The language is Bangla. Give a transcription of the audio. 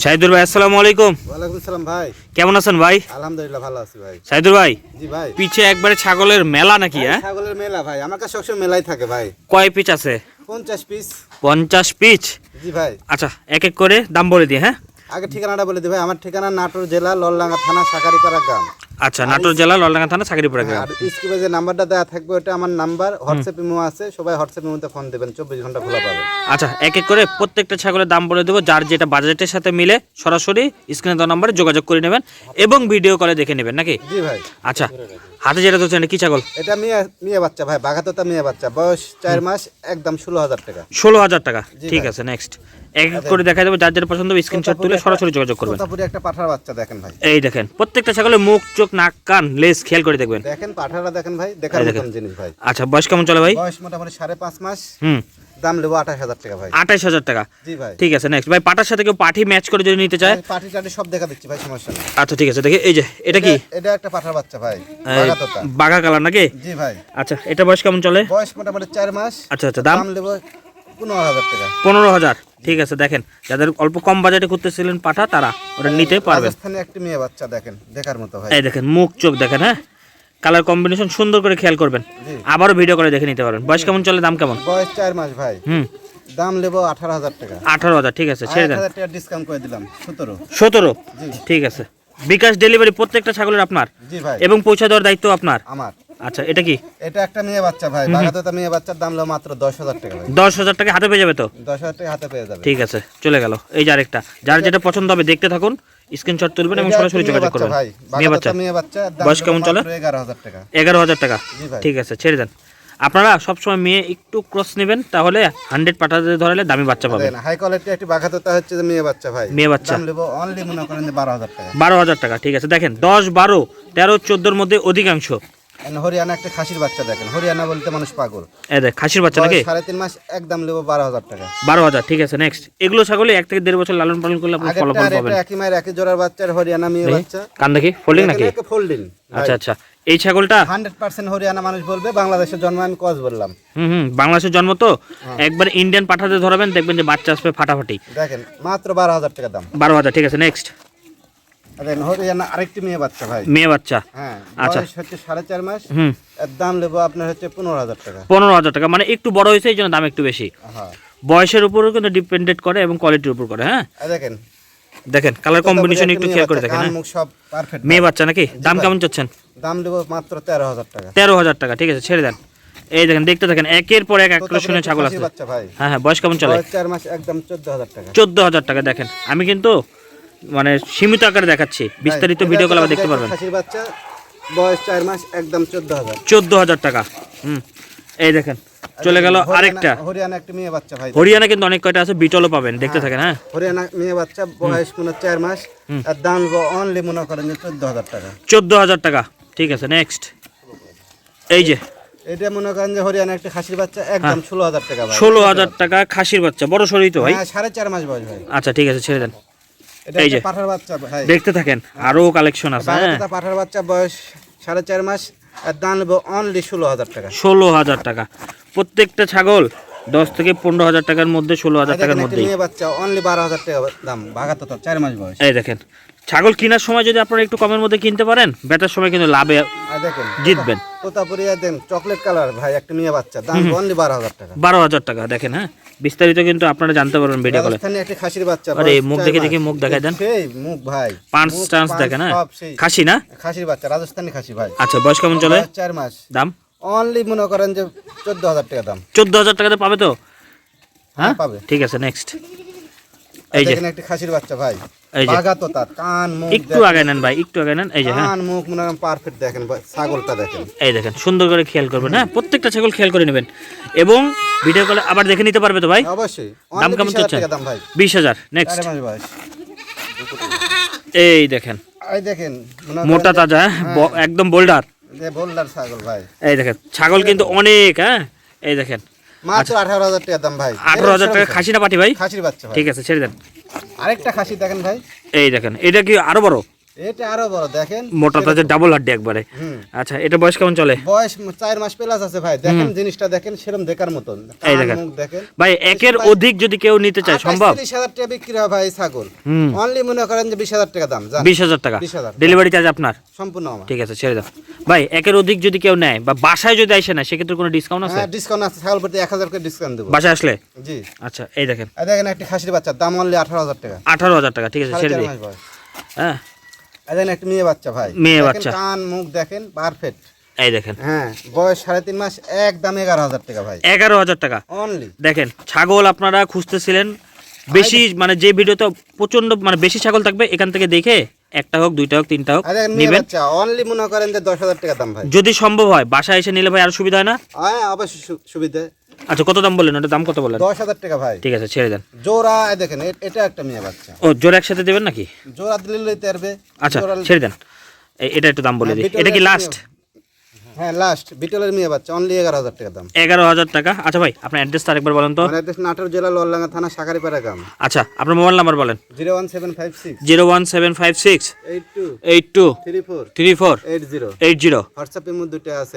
সাইদুর ভাই আসসালামু আলাইকুম। ওয়ালাইকুম আসসালাম ভাই। কেমন আছেন ভাই? আলহামদুলিল্লাহ ভালো আছি ভাই। সাইদুর ভাই জি ভাই। পিছে একবারে ছাগলের মেলা নাকি হ্যাঁ? ছাগলের মেলা ভাই আমার কাছে সবসময় মেলাই থাকে ভাই। কয় পিচ আছে? পঞ্চাশ পিস। পঞ্চাশ পিচ জি ভাই। আচ্ছা এক এক করে দাম বলে দিয়ে হ্যাঁ? আগে ঠিকানাটা বলে দিই ভাই আমার ঠিকানা নাটোর জেলা লল্লাঙ্গা থানা সাকারিপাড়া গ্রাম। আচ্ছা নাটোর জেলা ললডাঙ্গা থানা চাকরিপুরা গ্রাম। আর স্ক্রিপে যে নাম্বারটা দেওয়া থাকবে ওটা আমার নাম্বার হোয়াটসঅ্যাপ ইমো আছে সবাই হোয়াটসঅ্যাপ ইমোতে ফোন দেবেন চব্বিশ ঘণ্টা খোলা পাবেন আচ্ছা এক এক করে প্রত্যেকটা ছাগলের দাম বলে দেবো যার যেটা বাজেটের সাথে মিলে সরাসরি স্ক্রিনে দেওয়া নম্বরে যোগাযোগ করে নেবেন এবং ভিডিও কলে দেখে নেবেন নাকি? জি ভাই। আচ্ছা হাতে যেটা ধরছেন কি ছাগল? এটা মেয়ে মিয়া বাচ্চা ভাই বাঘাতোতা মিয়া বাচ্চা বয়স চার মাস একদম ষোলো হাজার টাকা। ষোলো হাজার টাকা ঠিক আছে নেক্সট এক এক করে দেখা দেবো যার যেটা পছন্দ স্ক্রিনশট তুলে সরাসরি যোগাযোগ করবেন। একটা পাঠার বাচ্চা দেখেন ভাই। এই দেখেন প্রত্যেকটা ছাগলের মুখ চোখ নাক কান লেজ খেয়াল করে দেখবেন। দেখেন পাঠাটা দেখেন ভাই দেখার। মতন জিনিস ভাই। আচ্ছা বয়স কেমন চলে ভাই? বয়স মোটামুটি সাড়ে পাঁচ মাস। হুম। দাম নেব আঠাশ হাজার টাকা ভাই। আঠাইশ হাজার টাকা। জি ভাই। ঠিক আছে নেক্সট ভাই পাটার সাথে কেউ পাঠি ম্যাচ করে যদি নিতে চায়? পার্টি টাটি সব দেখা দিচ্ছি ভাই সমস্যা নেই। আচ্ছা ঠিক আছে দেখি এই যে এটা কি? এটা- একটা পাঠার বাচ্চা ভাই বাঘা কালার নাকি? জি ভাই। আচ্ছা এটা বয়স কেমন চলে? বয়স মোটামুটি চার মাস। আচ্ছা আচ্ছা দাম? দাম নেব পনেরো হাজার টাকা। পনেরো হাজার ঠিক আছে দেখেন যাদের অল্প কম বাজেটে করতেছিলেন পাঠা তারা ওটা নিতে রাজস্থানে একটি মেয়ে বাচ্চা দেখেন দেখার মতো ভাই। এই দেখেন মুখ চোখ দেখেন হ্যাঁ? কালার কম্বিনেশন সুন্দর করে খেয়াল করবেন। আবারও ভিডিও করে দেখে নিতে পারবেন। বয়স কেমন চলে দাম কেমন? বয়স চার মাস ভাই। হুম। দাম নেব আঠারো হাজার টাকা। আঠারো হাজার ঠিক আছে ছেড়ে দেন। ডিসকাউন্ট করে দিলাম সতেরো। সতেরো? ঠিক আছে। বিকাশ ডেলিভারি প্রত্যেকটা ছাগলের আপনার? এবং পৌঁছে দেওয়ার দায়িত্ব আপনার? আমার। আচ্ছা এটা কি? এটা একটা মেয়ে বাচ্চা ভাই। বাগাতোতা মেয়ে বাচ্চার দাম নেব মাত্র দশ হাজার টাকা দশ হাজার টাকা হাতে পেয়ে যাবে তো? দশ হাজার টাকা হাতে পেয়ে যাবে। ঠিক আছে চলে গেল। এই যে আরেকটা যার যেটা পছন্দ হবে দেখতে থাকুন স্ক্রিনশট তুলবেন এবং সরাসরি যোগাযোগ করবেন। মেয়ে বাচ্চা। মেয়ে বাচ্চা বয়স কেমন চলে? এগারো হাজার টাকা। এগারো হাজার টাকা। ঠিক আছে ছেড়ে দেন। আপনারা সবসময় মেয়ে একটু ক্রস নেবেন তাহলে হান্ড্রেড পাঠাতে ধরালে দামি বাচ্চা পাবেন। হাই কোয়ালিটি একটি বাঘাতোতা হচ্ছে যে মেয়ে বাচ্চা ভাই। মেয়ে বাচ্চা। অনলি মনে করেন বারো হাজার টাকা। বারো হাজার টাকা ঠিক আছে। দেখেন দশ বারো তেরো চোদ্দোর মধ্যে অধিকাংশ। হরিয়ানা একটা খাসির বাচ্চা দেখেন। হরিয়ানা বলতে মানুষ পাগল। দেখ খাসির বাচ্চা নাকি? সাড়ে তিন মাস একদম নেব বারো হাজার টাকা। বারো হাজার ঠিক আছে নেক্সট এগুলো ছাগলে এক থেকে দেড় বছর লালন পালন করলে আপনি ফলাফল পাবেন। একই মায়ের একই জোড়ার বাচ্চার হরিয়ানা মেয়ে বাচ্চা। কান দেখি ফোল্ডিং নাকি? ফোল্ডিং আচ্ছা আচ্ছা। এই ছাগলটা? হান্ড্রেড পার্সেন্ট হরিয়ানা মানুষ বলবে বাংলাদেশের জন্ম আমি কজ বললাম। হুম হুম বাংলাদেশের জন্ম তো? হ্যাঁ। একবার ইন্ডিয়ান পাঠাতে ধরাবেন দেখবেন যে বাচ্চা আসবে ফাটাফাটি। দেখেন মাত্র বারো হাজার টাকা দাম। বারো হাজার ঠিক আছে নেক্সট আরেকটি মেয়ে বাচ্চা ভাই। মেয়ে বাচ্চা? হ্যাঁ আচ্ছা। হচ্ছে সাড়ে চার মাস। দাম নেব আপনার হচ্ছে পনেরো হাজার টাকা। পনেরো হাজার টাকা মানে একটু বড় হয়েছে এই জন্য দাম একটু বেশি। হ্যাঁ। বয়সের উপরও কিন্তু ডিপেন্ডেড করে এবং কোয়ালিটির উপর করে হ্যাঁ? দেখেন। দেখেন কালার কম্বিনেশন একটু খেয়াল করে দেখেন কান হ্যাঁ? মুখ সব পারফেক্ট মেয়ে বাচ্চা নাকি? দাম কেমন চাচ্ছেন? দাম দেবো মাত্র তেরো হাজার টাকা। তেরো হাজার টাকা ঠিক আছে ছেড়ে দেন। এই দেখেন দেখতে থাকেন একের পর এক আকর্ষণীয় ছাগল আছে। হ্যাঁ হ্যাঁ বয়স কেমন চলে? চার মাস একদম চোদ্দ হাজার টাকা। চোদ্দ হাজার টাকা দেখেন। আমি কিন্তু মানে সীমিত আকারে দেখাচ্ছি। বিস্তারিত ভিডিও কল দেখতে পারবেন। খাসির বাচ্চা বয়স চার মাস একদম চোদ্দ হাজার। টাকা। হুম এই দেখেন চলে গেল আরেকটা। হরিয়ানা একটা মেয়ে বাচ্চা ভাই। হরিয়ানা কিন্তু অনেক কয়টা আছে বিটলও পাবেন দেখতে থাকেন হ্যাঁ। হরিয়ানা মেয়ে বাচ্চা বয়স কোনো চার মাস আর দাম অনলি মনে করেন যে চোদ্দ হাজার টাকা। চোদ্দ হাজার টাকা ঠিক আছে নেক্সট এই যে। এটা মনে করেন যে হরিয়ানা একটা খাসির বাচ্চা একদম ষোলো হাজার টাকা ষোলো হাজার টাকা খাসির বাচ্চা বড় শরীর তো ভাই? হ্যাঁ সাড়ে চার মাস বয়স ভাই। আচ্ছা ঠিক আছে ছেড়ে দেন। এই যে। পাঠার বাচ্চা ভাই দেখতে থাকেন আরও কালেকশন আছে হ্যাঁ। পাঠার বাচ্চা বয়স সাড়ে চার মাস আর দাম নেব অনলি ষোলো হাজার টাকা। ষোলো হাজার টাকা। প্রত্যেকটা ছাগল দশ থেকে পনেরো হাজার টাকার মধ্যে ষোলো হাজার টাকার মধ্যে বাচ্চা অনলি বারো হাজার টাকা দাম বাঘাত চার মাস বয়স। এই দেখেন ছাগল কেনার সময় যদি আপনারা একটু কমের মধ্যে কিনতে পারেন বেটার সময় কিন্তু লাভে দেখেন জিতবেন। তোতাপুরি দেন চকলেট কালার ভাই একটা মেয়ে বাচ্চা। দাম অনলি বারো হাজার টাকা। বারো হাজার টাকা দেখেন হ্যাঁ? বিস্তারিত কিন্তু আপনারা জানতে পারবেন ভিডিও কলে একটা খাসির বাচ্চা আরে, মুখ দেখে দেখে মুখ দেখাই দেন। সেই মুখ ভাই পাঁচ টান্স দেখেন হ্যাঁ? সব সেই। খাসি না? খাসির বাচ্চা রাজস্থানি খাসি ভাই। আচ্ছা বয়স কেমন চলে? চার মাস। দাম? অনলি মনে করেন যে চোদ্দ হাজার টাকা দাম। চোদ্দ হাজার টাকাতে পাবে তো? হ্যাঁ হ্যাঁ, পাবে। ঠিক আছে নেক্সট এই যে। একটা খাসির বাচ্চা ভাই। এই যে। বাঘা তো তার কান মুখ একটু আগে নেন ভাই একটু আগে নেন এই যে হ্যাঁ। কান মুখ মনে পারফেক্ট দেখেন ছাগলটা দেখেন। এই দেখেন সুন্দর করে খেয়াল করবেন হ্যাঁ প্রত্যেকটা ছাগল খেয়াল করে নেবেন। এবং ভিডিও কলে আবার দেখে নিতে পারবে তো ভাই? অবশ্যই। দাম কেমন 20,000 চাচ্ছেন? টাকা দাম ভাই। বিশ হাজার নেক্সট এই দেখেন। এই দেখেন মোটা তাজা হ্যাঁ একদম বোল্ডার বোল্ডার ছাগল ভাই। এই দেখেন ছাগল কিন্তু অনেক হ্যাঁ এই দেখেন। মাত্র হাজার টাকা দাম ভাই। আঠারো হাজার টাকা খাসি না পাঠি ভাই? খাসির বাচ্চা ভাই। ঠিক আছে ছেড়ে দেন। আরেকটা খাসি দেখেন ভাই। এই দেখেন এটা কি আরও বড়? এটা আরও বড় দেখেন। মোটাটা যে ডাবল হাড্ডি একবারে। আচ্ছা এটা বয়স কেমন চলে? বয়স চার মাস প্লাস আছে ভাই। দেখেন জিনিসটা দেখেন সেরকম দেখার মতন। এই দেখেন। ভাই একের অধিক যদি কেউ নিতে চায় সম্ভব? তিরিশ হাজার টাকা বিক্রি হয় ভাই ছাগল। অনলি মনে করেন যে বিশ হাজার টাকা দাম জান। বিশ হাজার টাকা। ডেলিভারি চার্জ আপনার? সম্পূর্ণ আমার। ঠিক আছে ছেড়ে দাও। ভাই একের অধিক যদি কেউ নেয় বা বাসায় যদি আসে না সেক্ষেত্রে কোনো ডিসকাউন্ট আছে? হ্যাঁ ডিসকাউন্ট আছে। ছাগল প্রতি এক হাজার করে ডিসকাউন্ট দেবো। বাসায় আসলে? জি। আচ্ছা এই দেখেন। এই দেখেন একটি খাসির বাচ্চা দাম অনলি আঠারো হাজার টাকা। আঠারো হাজার টাকা ঠিক আছে ছেড়ে দিই। হ্যাঁ। দেখেন একটি মেয়ে বাচ্চা ভাই। মেয়ে বাচ্চা। কান মুখ দেখেন পারফেক্ট এই দেখেন। হ্যাঁ বয়স সাড়ে তিন মাস একদম এগারো হাজার টাকা ভাই। এগারো হাজার টাকা। অনলি দেখেন ছাগল আপনারা খুঁজতেছিলেন। বেশি মানে যে ভিডিওতে প্রচণ্ড মানে বেশি ছাগল থাকবে এখান থেকে দেখে একটা হোক দুইটা হোক তিনটা হোক নেবেন। অনলি মনে করেন যে দশ হাজার টাকা দাম ভাই। যদি সম্ভব হয় বাসায় এসে নিলে ভাই আরও সুবিধা হয় না? হ্যাঁ অবশ্যই সুবিধা। আচ্ছা কত দাম বললেন? ওটা দাম কত বললেন? দশ হাজার টাকা ভাই। ঠিক আছে ছেড়ে দেন। জোড়া দেখেন এটা একটা মেয়ে বাচ্চা। ও জোর একসাথে দেবেন নাকি? জোড়া দিলে লইতে পারবে আচ্ছা ছেড়ে দেন। এটা একটু দাম বলে হ্যাঁ, দিই। এটা কি লাস্ট হ্যাঁ লাস্ট বিটলের মেয়ে বাচ্চা অনলি এগারো হাজার টাকা দাম। এগারো হাজার টাকা। আচ্ছা ভাই আপনার অ্যাড্রেসটা আরেকবার বলেন তো। দেশ নাটোর জেলা লোয়ারলাঙ্গা থানা সাকারিপাড়া গ্রাম। আচ্ছা আপনার মোবাইল নাম্বার বলেন। Zero one seven five six. Zero one seven five six. Eight two. Eight two. Three four. Three four. Eight zero. Eight zero. হোয়াটসঅ্যাপের মধ্যে দুটো আছে